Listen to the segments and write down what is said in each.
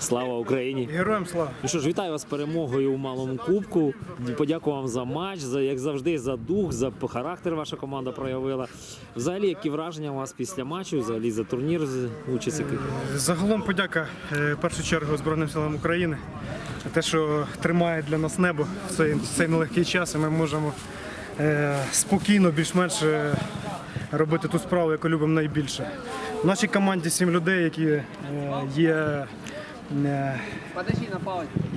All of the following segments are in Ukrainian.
Слава Україні! Героям слава. Ну що ж, вітаю вас з перемогою у малому кубку. Подякую вам за матч, за як завжди, за дух, за характер ваша команда проявила. Взагалі, які враження у вас після матчу, взагалі за турнір з участь? Загалом подяка е, в першу чергу Збройним силам України те, що тримає для нас небо в цей, в цей нелегкий час, і ми можемо е, спокійно, більш-менш е, робити ту справу, яку любимо найбільше. В нашій команді сім людей, які е, є. Е,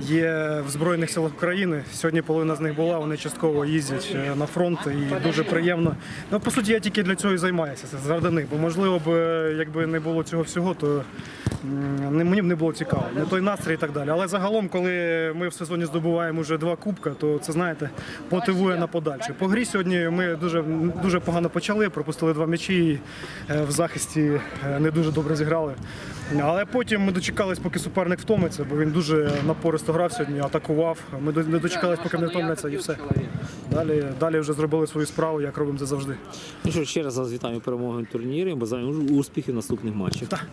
Є в Збройних силах України. Сьогодні половина з них була, вони частково їздять е, на фронт і дуже приємно. Ну, по суті, я тільки для цього і займаюся, це заради них. Бо можливо б, е, якби не було цього всього, то мені б не було цікаво. Не той настрій і так далі. Але загалом, коли ми в сезоні здобуваємо вже два кубка, то це знаєте, мотивує на подальше. По грі сьогодні ми дуже, дуже погано почали, пропустили два м'ячі і в захисті не дуже добре зіграли. Але потім ми дочекались, поки суперник втомиться, бо він дуже напористо грав сьогодні, атакував. Ми не дочекались, поки не втомляться, і все. Далі, далі вже зробили свою справу, як робимо це завжди. Ну що ще раз вас вітаю перемогою в турнірі, бажаю успіхів наступних матчах.